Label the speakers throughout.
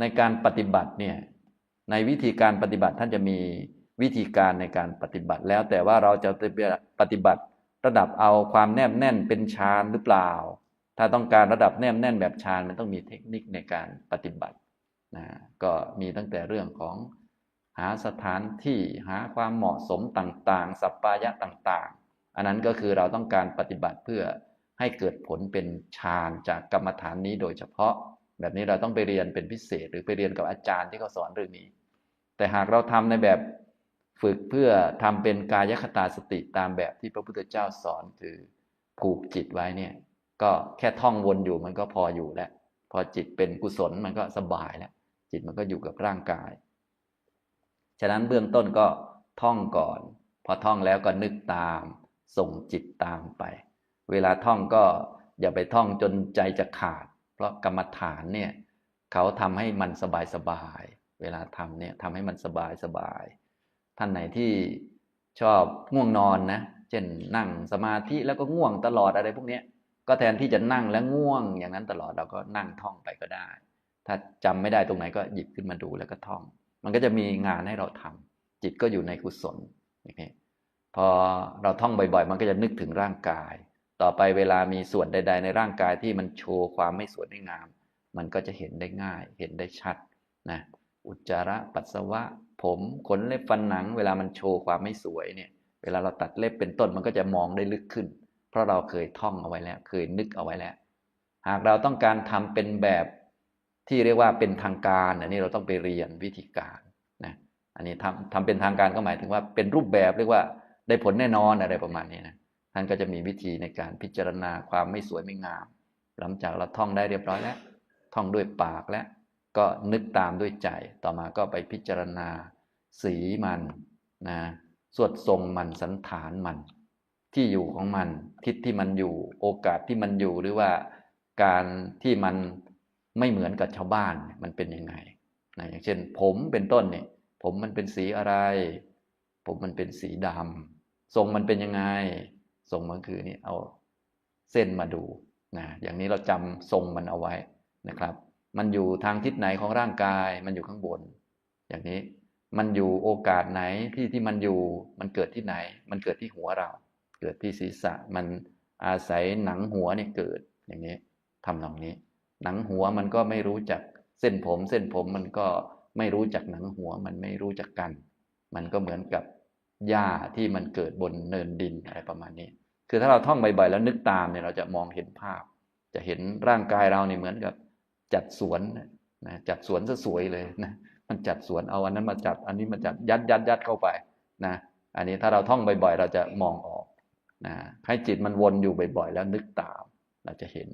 Speaker 1: ในการปฏิบัติเนี่ยในวิธีการปฏิบัติท่านจะมีวิธีการในการปฏิบัติแล้ว แต่ว่าเราจะปฏิบัติระดับเอาความแนบแน่นเป็นฌานหรือเปล่า ถ้าต้องการระดับแนบแน่นแบบฌานมันต้องมีเทคนิคในการปฏิบัตินะก็มีตั้งแต่เรื่องของหาสถานที่หาความเหมาะสมต่างๆ สัปปายะต่างๆ อันนั้นก็คือเราต้องการปฏิบัติเพื่อให้เกิดผลเป็นฌานจากกรรมฐานนี้โดยเฉพาะ แบบนี้เราต้องไปเรียนเป็นพิเศษ หรือไปเรียนกับอาจารย์ที่เขาสอนเรื่องนี้ แต่หากเราทำในแบบฝึกเพื่อทำเป็นกายคตาสติตามแบบที่พระพุทธเจ้าสอนคือผูกจิตไว้เนี่ย ก็แค่ท่องวนอยู่มันก็พออยู่แล้ว พอจิตเป็นกุศลมันก็สบายแล้ว จิตมันก็อยู่กับร่างกาย ฉะนั้นเบื้องต้นก็ท่องก่อน พอท่องแล้วก็นึกตาม ส่งจิตตามไป เวลาท่องก็อย่าไปท่องจนใจจะขาด ราะกรรมฐานเนี่ยเขาทำให้มันสบายสบาย เวลาทำเนี่ยทำให้มันสบายสบาย ท่านไหนที่ชอบง่วงนอนนะ เช่นนั่งสมาธิแล้วก็ง่วงตลอดอะไรพวกนี้ก็แทนที่จะนั่งแล้วง่วงอย่างนั้นตลอดเราก็นั่งท่องไปก็ได้ ถ้าจำไม่ได้ตรงไหนก็หยิบขึ้นมาดูแล้วก็ท่อง มันก็จะมีงานให้เราทำจิตก็อยู่ในกุศลอย่างนี้พอเราท่องบ่อยๆ มันก็จะนึกถึงร่างกาย ต่อไปเวลามีส่วนใด ๆ ในร่างกายที่มันโชว์ความไม่สวยไม่งาม มันก็จะเห็นได้ง่าย เห็นได้ชัดนะอุจจาระปัสสาวะ ผมขนเล็บฟันหนัง เวลามันโชว์ความไม่สวยเนี่ย เวลาเราตัดเล็บเป็นต้นมันก็จะมองได้ลึกขึ้น เพราะเราเคยท่องเอาไว้แล้ว เคยนึกเอาไว้แล้ว หากเราต้องการทำเป็นแบบที่เรียกว่าเป็นทางการอันนี้เราต้องไปเรียนวิธีการนะอันนี้ทำทำเป็นทางการก็หมายถึงว่าเป็นรูปแบบเรียกว่าได้ผลแน่นอนอะไรประมาณนี้นะ ท่านก็จะมีวิธีในการพิจารณาความไม่สวยไม่งาม หลังจากเราท่องได้เรียบร้อยแล้ว ท่องด้วยปากแล้วก็นึกตามด้วยใจ ต่อมาก็ไปพิจารณา สีมันนะสวดทรงมันสันฐานมัน ที่อยู่ของมัน ทิศที่มันอยู่ โอกาสที่มันอยู่หรือว่าการที่มันไม่เหมือนกับชาวบ้านมันเป็นยังไงนะอย่างเช่น ผมเป็นต้นเนี่ยผมมันเป็นสีอะไร ผมมันเป็นสีดำทรงมันเป็นยังไง ทรงมันคือนี่เอาเส้นมาดูนะอย่างนี้เราจำทรงมันเอาไว้นะครับ มันอยู่ทางทิศไหนของร่างกาย มันอยู่ข้างบน อย่างนี้มันอยู่โอกาสไหนที่ที่มันอยู่มันเกิดที่ไหน มันเกิดที่หัวเรา เกิดที่ศีรษะมันอาศัยหนังหัวเนี่ยเกิดอย่างนี้ทำตรงนี้ หนังหัวมันก็ไม่รู้จักเส้นผม เส้นผมมันก็ไม่รู้จักหนังหัวมันไม่รู้จักกัน มันก็เหมือนกับ หญ้าที่มันเกิดบนเนินดินอะไรประมาณนี้ คือถ้าเราท่องบ่อยๆแล้วนึกตามเนี่ยเราจะมองเห็นภาพ จะเห็นร่างกายเราเนี่ยเหมือนกับจัดสวนนะจัดสวนซะสวยเลยนะมันจัดสวนเอาอันนั้นมาจัด อันนี้มาจัดยัดยัดยัดเข้าไปนะอันนี้ถ้าเราท่องบ่อยๆ เราจะมองออกนะให้จิตมันวนอยู่บ่อยๆ แล้วนึกตามเราจะเห็น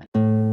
Speaker 1: นะ